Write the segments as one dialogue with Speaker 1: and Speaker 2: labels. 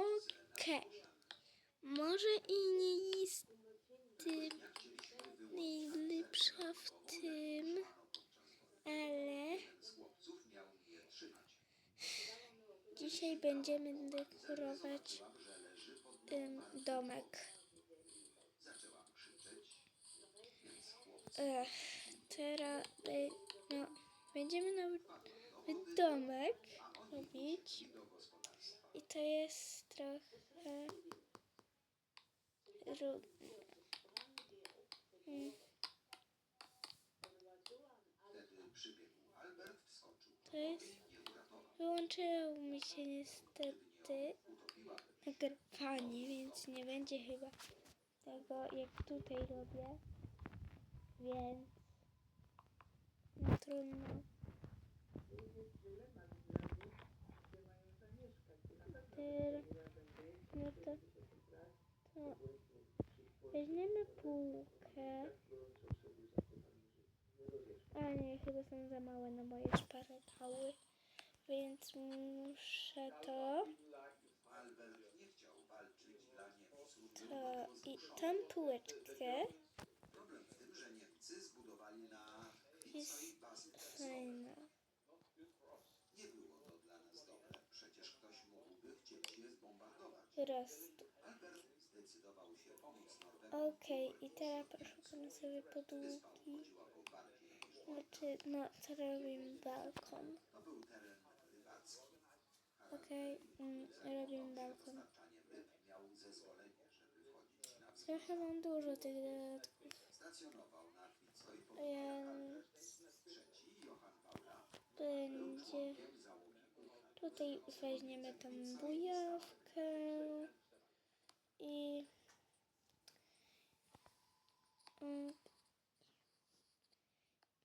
Speaker 1: Okej. Może i nie jest y, najlepsza w tym, ale dzisiaj będziemy dekorować ym, domek. Ech, teraz y, no, będziemy nowy domek robić. I to jest trochę to jest wyłączyło mi się niestety nagrywanie, więc nie będzie chyba tego jak tutaj robię. Więc no trudno. Ty- No to, to weźmiemy półkę. A nie, chyba są za małe na moje szparagały. Więc muszę to. To i tam półeczkę. Jest fajna. Raz. Okej, i teraz poszukamy sobie podłogi. Znaczy, no, co robimy balkon. Okej, mm, robimy balkon. Trochę mam dużo tych dodatków. Więc będzie. Tutaj weźmiemy tą bujawkę i.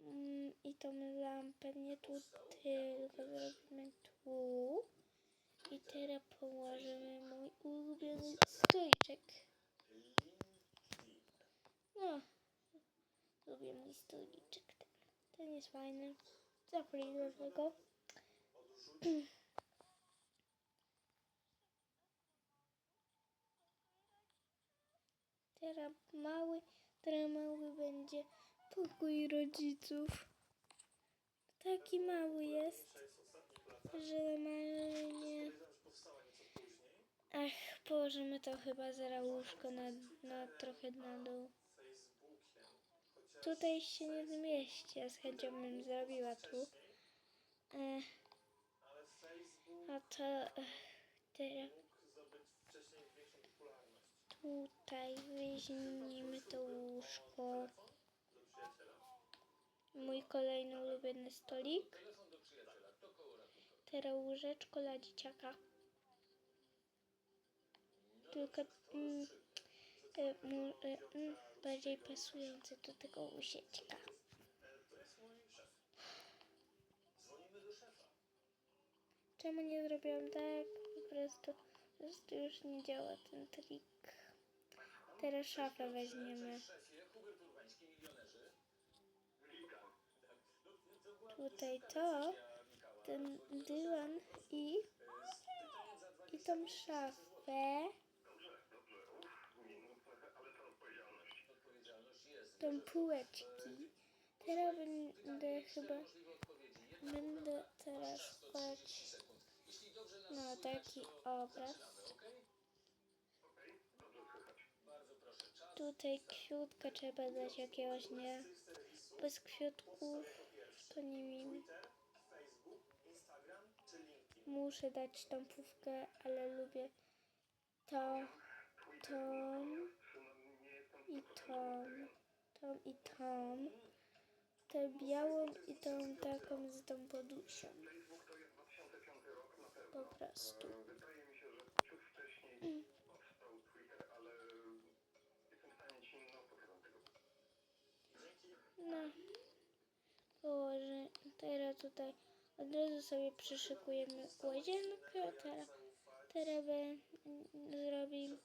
Speaker 1: mm, I tą lampę nie tu, tylko zrobimy tu. I teraz położymy mój ulubiony stoliczek. No, lubię mój stoliczek. Ten, ten jest fajny. Zapomnij do Teraz mały, teraz mały będzie pokój rodziców. Taki mały jest, że normalnie... Ach, położymy to chyba za łóżko na, na trochę na dół. Tutaj się nie zmieści, ja z chęcią bym zrobiła tu. Ech, a to ech, teraz tutaj weźmiemy to łóżko. Mój kolejny ulubiony stolik. Teraz łóżeczko dla dzieciaka. Tylko mm, e, e, mm, bardziej pasujące do tego łóżeczka. Czemu nie zrobiłam tak? Po prostu, po prostu już nie działa ten trik. Teraz szafę weźmiemy. Tutaj to, ten dywan i, i tą szafę. Tą półeczki. Teraz będę chyba, będę teraz kładź no taki obraz. Tutaj kwiutka trzeba dać jakiegoś, nie? Bez kwiatków to nie wiem. Muszę dać tą pówkę, ale lubię to, tą i tą, tą i tą. Tę białą i tą taką z tą poduszą. Po prostu.
Speaker 2: Wydaje mi się, że ciut wcześniej powstał Twitter, ale jestem w stanie ci no pokazać tego.
Speaker 1: No. Położę. Teraz tutaj od razu sobie przyszykujemy łazienkę. Teraz, teraz by zrobimy.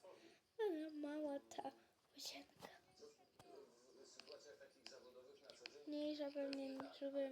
Speaker 1: Ale mała ta łazienka. Mniejsza pewnie, żeby